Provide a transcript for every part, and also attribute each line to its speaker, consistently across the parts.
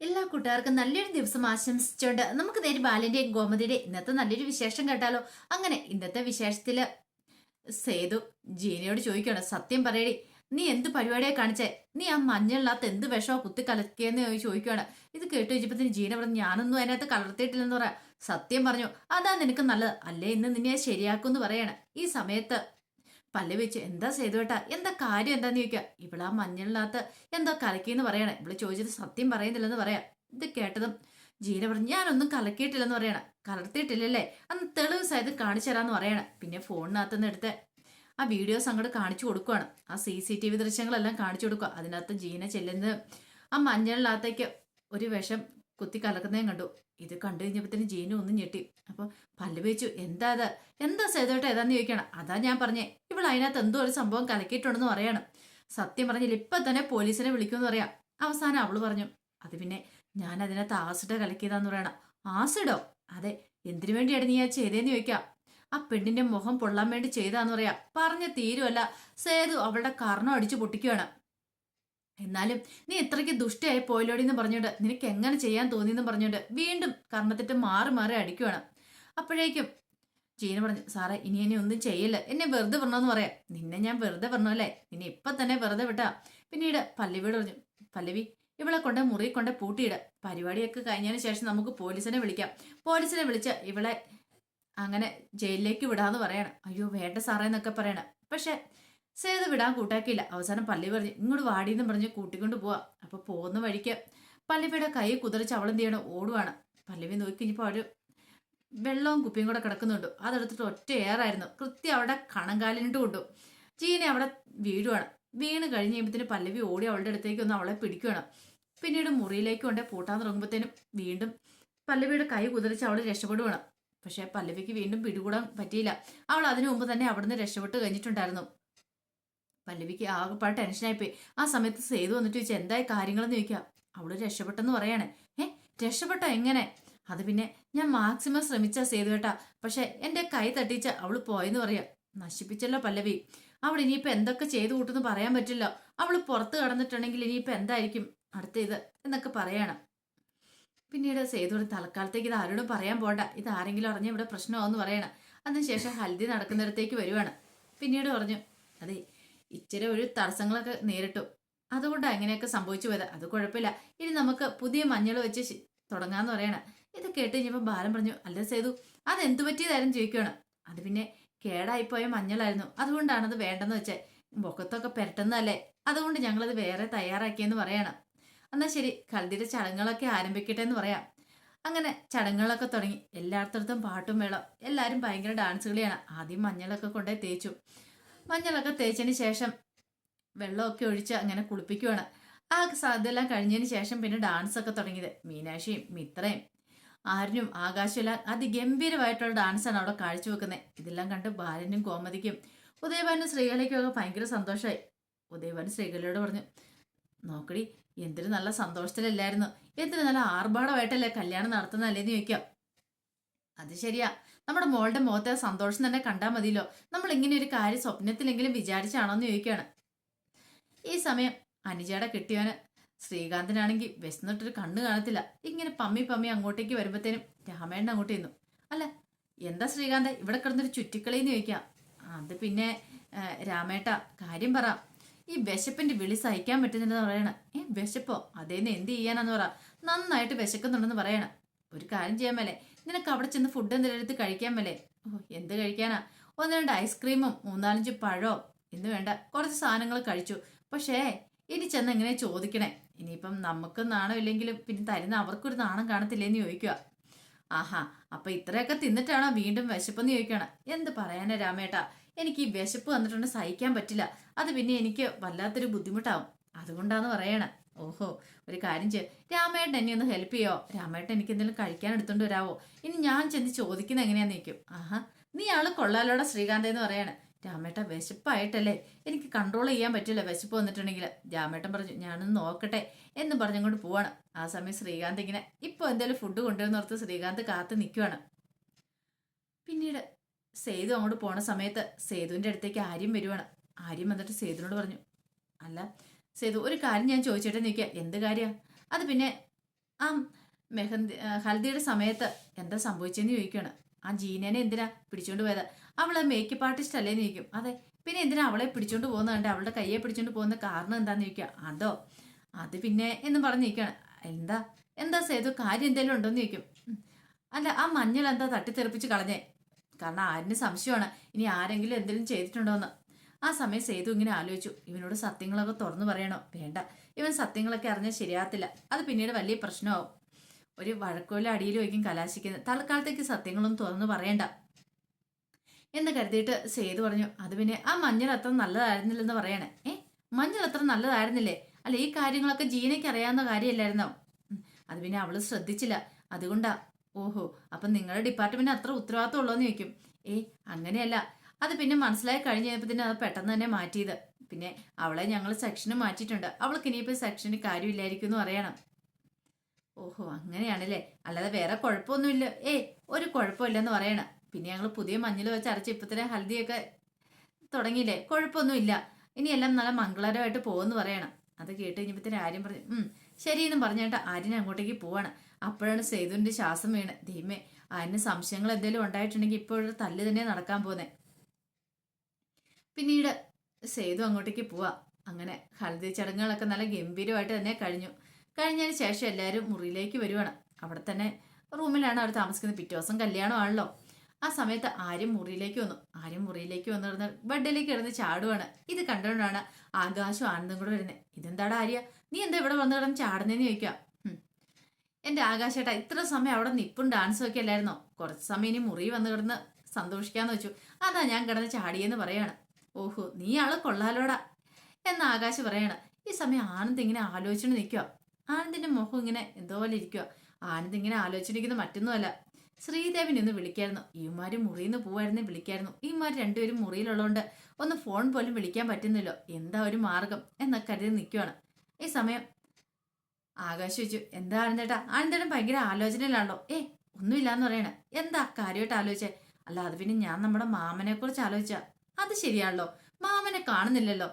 Speaker 1: എല്ലാ കൂട്ടുകാർക്കും നല്ലൊരു ദിവസം ആശംസിച്ചുകൊണ്ട് നമുക്ക് നേരി ബാലന്റെയും ഗോമതിയുടെ ഇന്നത്തെ നല്ലൊരു വിശേഷം കേട്ടാലോ? അങ്ങനെ ഇന്നത്തെ വിശേഷത്തിൽ സേതു ജീനയോട് ചോദിക്കണം സത്യം പറയടി നീ എന്ത് പരിപാടിയെ കാണിച്ചേ? നീ ആ മഞ്ഞളിനകത്ത് എന്ത് വിഷമോ കുത്തി കലക്കിയെന്ന് ചോദിക്കുകയാണ്. ഇത് കേട്ട് വെച്ചപ്പത്തിന് ജീന പറഞ്ഞു ഞാനൊന്നും അതിനകത്ത് കലർത്തിയിട്ടില്ലെന്ന് പറയാം സത്യം പറഞ്ഞു അതാ നിനക്ക് നല്ലത്. അല്ലേ ഇന്ന് നിന്നെ ശരിയാക്കും എന്ന് പറയാണ്. ഈ സമയത്ത് പല്ല് വെച്ച് എന്താ സേതുവേട്ടാ? എന്താ കാര്യം? എന്താന്ന് ചോദിക്കുക? ഇവളാ മഞ്ഞളിനകത്ത് എന്തോ കലക്കിയെന്ന് പറയണേ. ഇവൾ ചോദിച്ചത് സത്യം പറയുന്നില്ലെന്ന് പറയാ. ഇത് കേട്ടതും ജീന പറഞ്ഞു ഞാനൊന്നും കലക്കിയിട്ടില്ലെന്ന് പറയണ. കലർത്തിയിട്ടില്ലല്ലേ? അന്ന് തെളിവ് സഹിതം കാണിച്ചു തരാന്ന് പറയണ. പിന്നെ ഫോണിനകത്ത് നിന്ന് എടുത്ത് ആ വീഡിയോസ് അങ്ങോട്ട് കാണിച്ചു കൊടുക്കുവാണ്. ആ സി സി ടി വി ദൃശ്യങ്ങളെല്ലാം കാണിച്ചു കൊടുക്കുക അതിനകത്ത് ജീന ചെല്ലുന്നത് ആ മഞ്ഞളിനകത്തേക്ക് ഒരു വിഷം കുത്തി കലക്കുന്നതും കണ്ടു. ഇത് കണ്ടു കഴിഞ്ഞപ്പോഴത്തേന് ജീനു ഒന്ന് ഞെട്ടി. അപ്പൊ പല്ല് വെച്ചു എന്താ അത്? എന്താ സേതോട്ടെ ഏതാന്ന് ചോദിക്കണം? അതാ ഞാൻ പറഞ്ഞേ. ഇവൾ അതിനകത്ത് എന്തോ ഒരു സംഭവം കലക്കിയിട്ടുണ്ടെന്ന് പറയണം. സത്യം പറഞ്ഞില്ല ഇപ്പൊ തന്നെ പോലീസിനെ വിളിക്കുമെന്ന് പറയാം. അവസാനം അവൾ പറഞ്ഞു അത് പിന്നെ ഞാൻ അതിനകത്ത് ആസിഡ് കലക്കിയതാന്ന് പറയണം. ആസിഡോ? അതെ. എന്തിനു വേണ്ടിയാണ് നീ ആ ചെയ്തേന്ന് ചോദിക്കാം. ആ പെണ്ണിന്റെ മുഖം പൊള്ളാൻ വേണ്ടി ചെയ്താന്ന് പറയാ. പറഞ്ഞ തീരുമല്ല സേതു അവളുടെ കർണം അടിച്ചു പൊട്ടിക്കുകയാണ് എന്നാലും നീ ഇത്രയ്ക്ക് ദുഷ്ടയായി പോയിലോടി എന്ന് പറഞ്ഞോണ്ട് നിനക്ക് എങ്ങനെ ചെയ്യാൻ തോന്നിയെന്ന് പറഞ്ഞോണ്ട് വീണ്ടും കർണത്തിട്ട് മാറി മാറി അടിക്കുവാണ്. അപ്പോഴേക്കും ജീന പറഞ്ഞു സാറേ ഇനി എന്നെ ഒന്നും ചെയ്യല്ല? എന്നെ വെറുതെ പറഞ്ഞോന്ന് പറയാം. നിന്നെ ഞാൻ വെറുതെ പറഞ്ഞല്ലേ നിന്നെ ഇപ്പൊ തന്നെ വെറുതെ വിട്ടാ. പിന്നീട് പല്ലവിയോട് പറഞ്ഞു പല്ലവി ഇവളെ കൊണ്ട് മുറി കൊണ്ട് പൂട്ടിയിട. പരിപാടിയൊക്കെ കഴിഞ്ഞതിന് ശേഷം നമുക്ക് പോലീസിനെ വിളിക്കാം. പോലീസിനെ വിളിച്ച ഇവളെ അങ്ങനെ ജയിലിലേക്ക് വിടാന്ന് പറയണം. അയ്യോ വേണ്ട സാറേ എന്നൊക്കെ പറയണം. പക്ഷെ സേത് വിടാൻ കൂട്ടാക്കിയില്ല. അവസാനം പള്ളി പറഞ്ഞു ഇങ്ങോട്ട് വാടിയെന്ന് പറഞ്ഞ് കൂട്ടിക്കൊണ്ട് പോവാ. അപ്പൊ പോകുന്ന വഴിക്ക് പല്ലവിയുടെ കൈ കുതിരച്ച് അവളെന്ത് ചെയ്യണം ഓടുവാണ്. പല്ലവി നോക്കി കഴിഞ്ഞപ്പോൾ ഒരു വെള്ളവും കുപ്പിയും കൂടെ കിടക്കുന്നുണ്ട്. അതെടുത്തിട്ട് ഒറ്റ ഏറായിരുന്നു. കൃത്യം അവിടെ കണങ്കാലിനിട്ട് കൊണ്ടു. ജീന അവിടെ വീഴുവാണ്. വീണ് കഴിഞ്ഞ് കഴിയുമ്പോഴത്തേന് പല്ലവി ഓടി അവളുടെ അടുത്തേക്ക് ഒന്ന് അവളെ പിടിക്കുകയാണ് പിന്നീട് മുറിയിലേക്ക് കൊണ്ട് പൂട്ടാൻ തുടങ്ങുമ്പോഴത്തേനും വീണ്ടും പല്ലവിയുടെ കൈ കുതിരച്ച് അവൾ രക്ഷപ്പെടുവാണ്. പക്ഷെ പല്ലവിക്ക് വീണ്ടും പിടികൂടാൻ പറ്റിയില്ല. അവൾ അതിനു മുമ്പ് തന്നെ അവിടുന്ന് രക്ഷപ്പെട്ട് കഴിഞ്ഞിട്ടുണ്ടായിരുന്നു. പല്ലവിക്ക് ആകെപ്പാട് ടെൻഷനായിപ്പോയി. ആ സമയത്ത് സേതു വന്നിട്ട് ചോദിച്ചാൽ എന്തായി കാര്യങ്ങളെന്ന് ചോദിക്കുക. അവൾ രക്ഷപ്പെട്ടെന്ന് പറയാണ്. ഏ രക്ഷപ്പെട്ടോ എങ്ങനെ? അത് പിന്നെ ഞാൻ മാക്സിമം ശ്രമിച്ച സേതു കേട്ടാ പക്ഷെ എന്റെ കൈ തട്ടിച്ച അവൾ പോയെന്ന് പറയാ. നശിപ്പിച്ചല്ലോ പല്ലവി. അവൾ ഇനിയിപ്പോ എന്തൊക്കെ ചെയ്തു കൂട്ടുന്നു പറയാൻ പറ്റില്ല. അവൾ പുറത്ത് കടന്നിട്ടുണ്ടെങ്കിൽ ഇനിയിപ്പോ എന്തായിരിക്കും അടുത്ത ഇത് എന്നൊക്കെ പറയണം. പിന്നീട് സേതു തൽക്കാലത്തേക്ക് ഇത് ആരോടും പറയാൻ പോണ്ട. ഇത് ആരെങ്കിലും അറിഞ്ഞ ഇവിടെ പ്രശ്നമാവെന്ന് പറയണം. അതിനുശേഷം ഹൽദി നടക്കുന്നിടത്തേക്ക് വരുവാണ്. പിന്നീട് പറഞ്ഞു അതെ ഇച്ചിരി ഒരു തടസ്സങ്ങളൊക്കെ നേരിട്ടു. അതുകൊണ്ടാണ് അങ്ങനെയൊക്കെ സംഭവിച്ചു പോയത്. അത് കുഴപ്പമില്ല. ഇനി നമുക്ക് പുതിയ മഞ്ഞൾ വെച്ച് തുടങ്ങാന്ന് പറയണം. ഇത് കേട്ട് കഴിഞ്ഞപ്പോൾ ബാലൻ പറഞ്ഞു അല്ല സേതു അത് എന്തു പറ്റിയതായിരുന്നു ചോദിക്കുകയാണ് അത് പിന്നെ കേടായിപ്പോയ മഞ്ഞളായിരുന്നു. അതുകൊണ്ടാണ് അത് വേണ്ടെന്ന് വെച്ചേ. മുഖത്തൊക്കെ പെരട്ടുന്നതല്ലേ. അതുകൊണ്ട് ഞങ്ങളത് വേറെ തയ്യാറാക്കിയെന്ന് പറയണം. എന്നാൽ ശരി കളിതിയുടെ ചടങ്ങുകളൊക്കെ ആരംഭിക്കട്ടെ എന്ന് പറയാം. അങ്ങനെ ചടങ്ങുകളൊക്കെ തുടങ്ങി. എല്ലായിടത്തും പാട്ടും വേളം എല്ലാവരും ഭയങ്കര ഡാൻസ് കളിയാണ് ആദ്യം മഞ്ഞളൊക്കെ കൊണ്ടുപോയി തേച്ചു. മഞ്ഞളൊക്കെ തേച്ചതിന് ശേഷം വെള്ളമൊക്കെ ഒഴിച്ച് അങ്ങനെ കുളിപ്പിക്കുവാണ്. ആ സാധ്യതയെല്ലാം കഴിഞ്ഞതിന് ശേഷം പിന്നെ ഡാൻസ് ഒക്കെ തുടങ്ങിയത്. മീനാക്ഷിയും മിത്രയും ആരിനും ആകാശമെല്ലാം. അതിഗംഭീരമായിട്ടുള്ള ഡാൻസാണ് അവിടെ കാഴ്ചവെക്കുന്നത്. ഇതെല്ലാം കണ്ട് ബാലനും കോമതിക്കും ഉദയഭാനും സ്ത്രീകളേക്കും ഒക്കെ ഭയങ്കര സന്തോഷമായി. ഉദയഭാനും ശ്രീകലയോട് പറഞ്ഞു നോക്കടി എന്തൊരു നല്ല സന്തോഷത്തിലല്ലായിരുന്നു? എന്തിനു നല്ല ആർഭാടമായിട്ടല്ലേ കല്യാണം നടത്തുന്നതല്ലേന്ന് ചോദിക്കാം. അത് ശരിയാ. നമ്മുടെ മോളുടെ മുഖത്തെ സന്തോഷം തന്നെ കണ്ടാൽ മതിയല്ലോ. നമ്മൾ ഇങ്ങനെ ഒരു കാര്യം സ്വപ്നത്തിലെങ്കിലും വിചാരിച്ചാണോ എന്ന് ചോദിക്കുകയാണ്. ഈ സമയം അനുജയുടെ കിട്ടിയവന് ശ്രീകാന്തിനാണെങ്കിൽ വിശന്നിട്ടൊരു കണ്ണ് കാണത്തില്ല. ഇങ്ങനെ പമ്മി പമ്മി അങ്ങോട്ടേക്ക് വരുമ്പോഴത്തേനും രാമേണ്ണ അങ്ങോട്ട് ചെന്നു. അല്ല എന്താ ശ്രീകാന്ത് ഇവിടെ കിടന്നൊരു ചുറ്റിക്കളിന്ന് ചോദിക്കാം. അത് പിന്നെ രാമേട്ട കാര്യം പറ. ഈ വിശപ്പിന്റെ വിളി സഹിക്കാൻ പറ്റുന്നില്ലെന്ന് പറയണ. ഏ വിശപ്പോ? അതേന്ന് എന്ത് ചെയ്യാനാന്ന് പറ. നന്നായിട്ട് വിശക്കുന്നുണ്ടെന്ന് പറയണം. ഒരു കാര്യം ചെയ്യാൻ മേലെ. നിനക്ക് അവിടെ ചെന്ന് ഫുഡ് എന്തെങ്കിലും എടുത്ത് കഴിക്കാൻ മേലേ? ഓ എന്ത് കഴിക്കാനാ? ഒന്ന് രണ്ട് ഐസ്ക്രീമും മൂന്നാലഞ്ച് പഴോ ഇന്ന് വേണ്ട കുറച്ച് സാധനങ്ങൾ കഴിച്ചു. പക്ഷേ ഇനി ചെന്ന് എങ്ങനെ ചോദിക്കണേ? ഇനിയിപ്പം നമുക്ക് നാണം ഇല്ലെങ്കിലും പിന്നെ തരുന്ന അവർക്കൊരു നാണം കാണത്തില്ലേന്ന് ചോദിക്കുക ആഹാ അപ്പൊ ഇത്രയൊക്കെ തിന്നിട്ടാണോ വീണ്ടും വിശപ്പെന്ന് ചോദിക്കണം? എന്ത് പറയാനാ രാമേട്ടാ? എനിക്ക് ഈ വിശപ്പ് വന്നിട്ടുണ്ട് സഹിക്കാൻ പറ്റില്ല. അത് പിന്നെ എനിക്ക് വല്ലാത്തൊരു ബുദ്ധിമുട്ടാവും. അതുകൊണ്ടാന്ന് പറയണ. ഓഹോ ഒരു കാര്യം ചെയ്യ. രാമേട്ടൻ എന്നെ ഒന്ന് ഹെൽപ്പ് ചെയ്യോ? രാമേട്ടൻ എനിക്ക് എന്തെങ്കിലും കഴിക്കാൻ എടുത്തോണ്ട് വരാവോ? ഇനി ഞാൻ ചെന്ന് ചോദിക്കുന്ന എങ്ങനെയാന്ന് നിൽക്കും ആഹാ നീ ആൾ കൊള്ളാലോടെ ശ്രീകാന്ത് എന്ന് പറയാണ്. രാമേട്ട വിശപ്പായിട്ടല്ലേ? എനിക്ക് കൺട്രോൾ ചെയ്യാൻ പറ്റില്ല വിശപ്പ് വന്നിട്ടുണ്ടെങ്കിൽ. രാമേട്ടൻ പറഞ്ഞു ഞാനൊന്ന് നോക്കട്ടെ എന്ന് പറഞ്ഞുകൊണ്ട് പോവാണ്. ആ സമയം ശ്രീകാന്ത് ഇങ്ങനെ ഇപ്പൊ എന്തായാലും ഫുഡ് കൊണ്ടുവരുന്ന ഓർത്ത് ശ്രീകാന്ത് കാത്ത് നിൽക്കുവാണ് പിന്നീട് സേതു അങ്ങോട്ട് പോണ സമയത്ത് സേതുവിന്റെ അടുത്തേക്ക് ആര്യം വരുവാണ്. ആര്യം വന്നിട്ട് സേതുവിനോട് പറഞ്ഞു അല്ല സേതു ഒരു കാര്യം ഞാൻ ചോദിച്ചിട്ട് നിൽക്കുക എന്ത് കാര്യം? അത് പിന്നെ ആ മെഹന്തി ഹൽദിയുടെ സമയത്ത് എന്താ സംഭവിച്ചെന്ന് ചോദിക്കുകയാണ് ആ ജീനേനെ എന്തിനാ പിടിച്ചോണ്ട് പോയത്? അവളെ മേക്കപ്പ് ആർട്ടിസ്റ്റ് അല്ലേന്ന് ചോദിക്കും. അതെ പിന്നെ എന്തിനാ അവളെ പിടിച്ചോണ്ട് പോകുന്നുണ്ട് അവളുടെ കയ്യെ പിടിച്ചോണ്ട് പോകുന്ന കാരണം എന്താന്ന് ചോദിക്കുക അതോ അത് പിന്നെ എന്നും പറഞ്ഞിരിക്കുകയാണ് എന്താ എന്താ സേതു കാര്യം എന്തെങ്കിലും ഉണ്ടോന്ന് ചോദിക്കും. അല്ല ആ മഞ്ഞൾ എന്താ തട്ടിത്തെറിപ്പിച്ച് കളഞ്ഞേ? കാരണം ആരിന് സംശയമാണ്. ഇനി ആരെങ്കിലും എന്തെങ്കിലും ചെയ്തിട്ടുണ്ടോന്ന്. ആ സമയം സേതു ഇങ്ങനെ ആലോചിച്ചു. ഇവനോട് സത്യങ്ങളൊക്കെ തുറന്നു പറയണോ? വേണ്ട. ഇവൻ സത്യങ്ങളൊക്കെ അറിഞ്ഞാൽ ശരിയാകത്തില്ല. അത് പിന്നീട് വലിയ പ്രശ്നമാവും. ഒരു വഴക്കോല അടിയിലും വയ്ക്കും കലാശിക്കുന്നത്. തൽക്കാലത്തേക്ക് സത്യങ്ങളൊന്നും തുറന്നു പറയണ്ട എന്ന് കരുതിയിട്ട് സേതു പറഞ്ഞു അത് പിന്നെ ആ മഞ്ഞൾ അത്ര നല്ലതായിരുന്നില്ലെന്ന് പറയണേ. ഏ? മഞ്ഞൾ അത്ര നല്ലതായിരുന്നില്ലേ? അല്ല ഈ കാര്യങ്ങളൊക്കെ ജീനയ്ക്ക് അറിയാവുന്ന കാര്യമല്ലായിരുന്നോ? അത് പിന്നെ അവൾ ശ്രദ്ധിച്ചില്ല. അതുകൊണ്ടാ. ഓഹോ അപ്പം നിങ്ങളുടെ ഡിപ്പാർട്ട്മെന്റ് അത്ര ഉത്തരവാദിത്വം ഉള്ളോന്ന് ചോദിക്കും. ഏ അങ്ങനെയല്ല. അത് പിന്നെ മനസ്സിലായി കഴിഞ്ഞ് കഴിഞ്ഞപ്പോൾ തന്നെ അത് പെട്ടെന്ന് തന്നെ മാറ്റിയത്. പിന്നെ അവളെ ഞങ്ങൾ സെക്ഷന് മാറ്റിയിട്ടുണ്ട്. അവൾക്ക് ഇനിയിപ്പോൾ സെക്ഷന് കാര്യമില്ലായിരിക്കും എന്ന് പറയണം. ഓഹോ അങ്ങനെയാണല്ലേ? അല്ലാതെ വേറെ കുഴപ്പമൊന്നുമില്ല. ഏ ഒരു കുഴപ്പമില്ലെന്ന് പറയണം. പിന്നെ ഞങ്ങൾ പുതിയ മഞ്ഞൾ വെച്ച് അരച്ച് ഇപ്പത്തിലെ ഹൽദിയൊക്കെ തുടങ്ങിയില്ലേ? കുഴപ്പമൊന്നുമില്ല. ഇനിയെല്ലാം നല്ല മംഗളകരമായിട്ട് പോകുമെന്ന് പറയണം. അത് കേട്ട് കഴിഞ്ഞപ്പോഴത്തേന് ആര്യം പറഞ്ഞു ഉം ശരിയെന്നും പറഞ്ഞിട്ട് ആര്യൻ അങ്ങോട്ടേക്ക് പോവാണ്. അപ്പോഴാണ് സേതുവിന്റെ ശ്വാസം വീണ്. ധീമേ ആര്യന് സംശയങ്ങൾ എന്തെങ്കിലും ഉണ്ടായിട്ടുണ്ടെങ്കിൽ ഇപ്പോഴൊരു തല്ല് തന്നെ നടക്കാൻ പോകുന്നത് പിന്നീട് സേതു അങ്ങോട്ടേക്ക് പോവാ. അങ്ങനെ ഹൽദി ചടങ്ങുകളൊക്കെ നല്ല ഗംഭീരമായിട്ട് തന്നെ കഴിഞ്ഞു. കഴിഞ്ഞതിന് ശേഷം എല്ലാവരും മുറിയിലേക്ക് വരുവാണ്. അവിടെ തന്നെ റൂമിലാണ് അവർ താമസിക്കുന്നത്. പിറ്റേ ദിവസം കല്യാണമാണല്ലോ. ആ സമയത്ത് ആര്യം മുറിയിലേക്ക് വന്നു. ആര്യം മുറിയിലേക്ക് വന്നു കിടന്ന് ബെഡിലേക്ക് കിടന്ന് ചാടുവാണ്. ഇത് കണ്ടുകൊണ്ടാണ് ആകാശം ആനന്ദം കൂടെ വരുന്നത് ഇതെന്താടാ ആര്യ? നീ എന്താ ഇവിടെ വന്നു കിടന്ന് ചാടുന്നതെന്ന് ചോദിക്കാം എന്റെ ആകാശേട്ടാ ഇത്ര സമയം അവിടെ നിപ്പും ഡാൻസും ഒക്കെ അല്ലായിരുന്നോ? കുറച്ച് സമയം ഇനി മുറി വന്ന് കിടന്ന് സന്തോഷിക്കാന്ന് വെച്ചു. അതാ ഞാൻ കിടന്ന് ചാടിയെന്ന് പറയാണ്. ഓഹോ നീ ആൾ കൊള്ളാലോടാ. എന്ന് ആകാശ് പറയണ. ഈ സമയം ആനന്ദ് ഇങ്ങനെ ആലോചിച്ചുകൊണ്ട് നിൽക്കുക ആനന്ദിന്റെ മുഖം ഇങ്ങനെ എന്തോ പോലെ ഇരിക്കുക ആനന്ദ് ഇങ്ങനെ ആലോചിച്ചിരിക്കുന്നത് മറ്റൊന്നുമല്ല. ശ്രീദേവിനെ ഒന്ന് വിളിക്കായിരുന്നു. ഈമാര് മുറിയിൽ നിന്ന് പോവായിരുന്നു വിളിക്കായിരുന്നു. ഈമാര് രണ്ടുപേരും മുറിയിലുള്ളതുകൊണ്ട് ഒന്ന് ഫോൺ പോലും വിളിക്കാൻ പറ്റുന്നില്ലോ. എന്താ ഒരു മാർഗം എന്നൊക്കെ കരുതി നിൽക്കുവാണ് ഈ സമയം ആകാശ് ചോദിച്ചു എന്താ ആനന്ദേട്ടാ? ആനന്ദേട്ടൻ ഭയങ്കര ആലോചനയിലാണല്ലോ. ഏ ഒന്നുമില്ലാന്ന് പറയണേ. എന്താ കാര്യമായിട്ട് ആലോചിച്ചേ? അല്ല അത് പിന്നെ ഞാൻ നമ്മുടെ മാമനെ കുറിച്ച് ആലോചിച്ച. അത് ശരിയാണല്ലോ. മാമനെ കാണുന്നില്ലല്ലോ.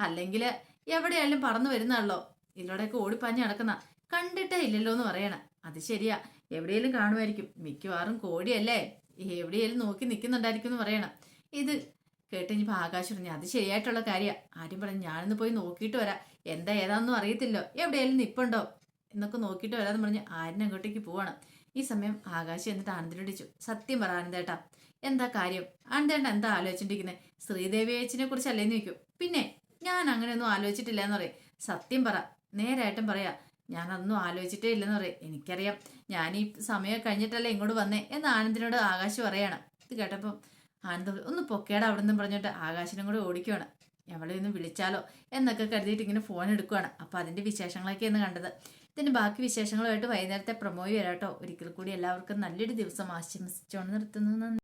Speaker 1: അല്ലെങ്കിൽ എവിടെയായാലും പറന്നു വരുന്നാണല്ലോ. ഇതിലൂടെയൊക്കെ ഓടിപ്പാഞ്ഞ് നടക്കുന്ന. കണ്ടിട്ടേ ഇല്ലല്ലോ എന്ന് പറയണ. അത് ശരിയാ. എവിടെയെങ്കിലും കാണുമായിരിക്കും. മിക്കവാറും കോടിയല്ലേ. എവിടെയെങ്കിലും നോക്കി നിൽക്കുന്നുണ്ടായിരിക്കും എന്ന് പറയണം. ഇത് കേട്ട് ഇനിയിപ്പോൾ ആകാശം പറഞ്ഞു അത് ശരിയായിട്ടുള്ള കാര്യമാണ് ആരും പറഞ്ഞു ഞാനിന്ന് പോയി നോക്കിയിട്ട് വരാം. എന്താ ഏതാണെന്നും അറിയത്തില്ലോ എവിടെയെങ്കിലും നിപ്പുണ്ടോ? എന്നൊക്കെ നോക്കിയിട്ട് വരാമെന്ന് പറഞ്ഞ് ആരും അങ്ങോട്ടേക്ക് പോവാണ്. ഈ സമയം ആകാശം എന്നിട്ട് ആനന്ദിനോടിച്ചു സത്യം പറ ആനന്ദേട്ടാ. എന്താ കാര്യം? ആനന്ദേട്ട എന്താ ആലോചിച്ചിട്ടിരിക്കുന്നത് ശ്രീദേവി അച്ഛനെ കുറിച്ചല്ലേ എന്ന് ചോദിക്കും. പിന്നെ ഞാൻ അങ്ങനെയൊന്നും ആലോചിച്ചിട്ടില്ല എന്ന് പറയും. സത്യം പറ. നേരായിട്ടും പറയാ. ഞാൻ അതൊന്നും ആലോചിച്ചിട്ടേ ഇല്ലെന്ന് പറയും. എനിക്കറിയാം. ഞാൻ ഈ സമയം കഴിഞ്ഞിട്ടല്ലേ ഇങ്ങോട്ട് വന്നേ എന്ന് ആനന്ദിനോട് ആകാശ് പറയാണ്. ഇത് കേട്ടപ്പം ആനന്ദ് ഒന്ന് പൊക്കേട അവിടെ നിന്നും പറഞ്ഞിട്ട് ആകാശിനും കൂടെ ഓടിക്കുവാണ്. അവളെ ഒന്ന് വിളിച്ചാലോ? എന്നൊക്കെ കരുതിയിട്ട് ഇങ്ങനെ ഫോൺ എടുക്കുവാണ്. അപ്പൊ അതിന്റെ വിശേഷങ്ങളൊക്കെയാണ് കണ്ടത്. ഇതിന്റെ ബാക്കി വിശേഷങ്ങളുമായിട്ട് വൈകുന്നേരത്തെ പ്രൊമോയി വരാട്ടോ. ഒരിക്കൽ കൂടി എല്ലാവർക്കും നല്ലൊരു ദിവസം ആശംസിച്ചുകൊണ്ട് നിർത്തുന്നു.